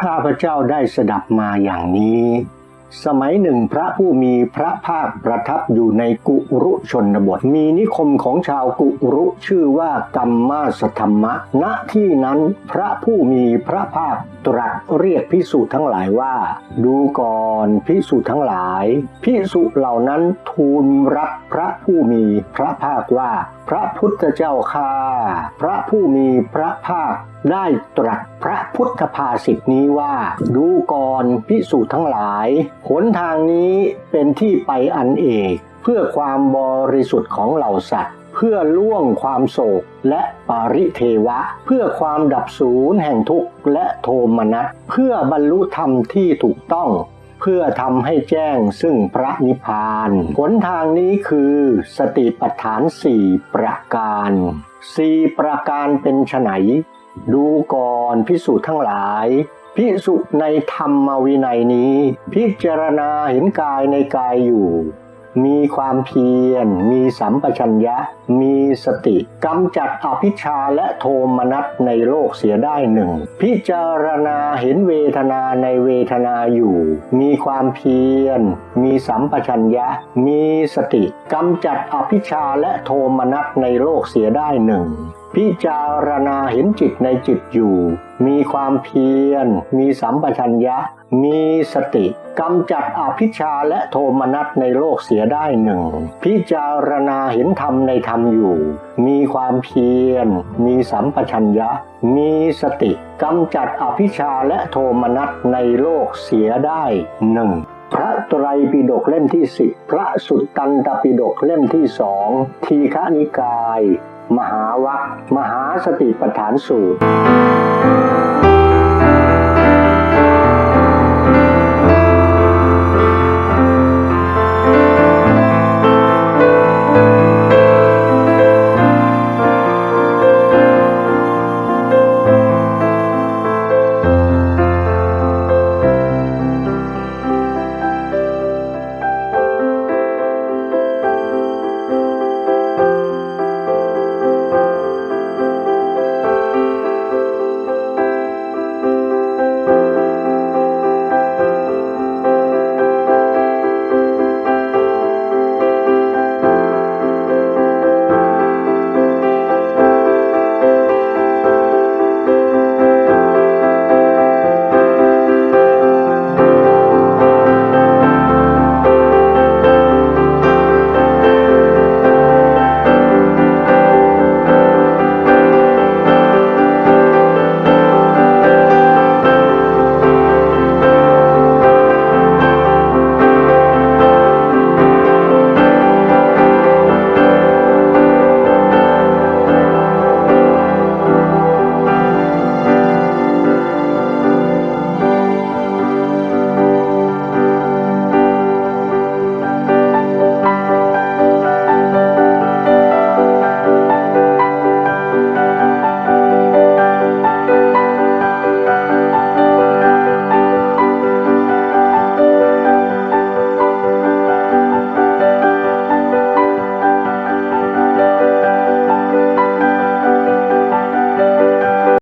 ข้าพเจ้าได้สดับมาอย่างนี้ สมัยหนึ่งพระผู้มีพระภาคประทับอยู่ในกุรุชนบท มีนิคมของชาวกุรุชื่อว่ากัมมาสธรรมะ ณที่นั้นพระผู้มีพระภาคตรัสเรียกพิสุทั้งหลายว่า ดูก่อนพิสุทั้งหลายพิสุเหล่านั้นทูลรับพระผู้มีพระภาคว่า พระพุทธเจ้าข้าพระผู้มีพระภาคได้ตรัสพระพุทธภาษิตนี้ว่า ดูก่อนพิสูจน์ทั้งหลาย หนทางนี้เป็นที่ไปอันเอกเพื่อความบริสุทธิ์ของเหล่าสัตว์ เพื่อล่วงความโศกและปาริเทวะ เพื่อความดับสูญแห่งทุกข์และโทมนัสเพื่อบรรลุธรรมที่ถูกต้องเพื่อทำให้แจ้งซึ่งพระนิพพานหนทางนี้คือสติปัฏฐานสี่ประการสี่ประการเป็นไฉน ดูก่อนพิสูจน์ทั้งหลายพิสุในธรรมวินัยนี้ พิจารณาเห็นกายในกายอยู่ มีความเพียร มีสัมปชัญญะ มีสติกำจัดอภิชาและโทมนัสในโลกเสียได้หนึ่ง พิจารณาเห็นเวทนาในเวทนาอยู่ มีความเพียร มีสัมปชัญญะ มีสติกำจัดอภิชาและโทมนัสในโลกเสียได้หนึ่งพิจารณาเห็นจิตในจิตอยู่ มีความเพียร มีสัมปชัญญะ มีสติ กำจัดอภิชาและโทมนัสในโลกเสียได้หนึ่ง พิจารณาเห็นธรรมในธรรมอยู่ มีความเพียร มีสัมปชัญญะ มีสติกำจัดอภิชาและโทมนัสในโลกเสียได้หนึ่งพระไตรปิฎกเล่มที่สิบพระสุตตันตปิฎกเล่มที่สองทีฆนิกาย มหาวัคมหาสติปัฏฐานสูตร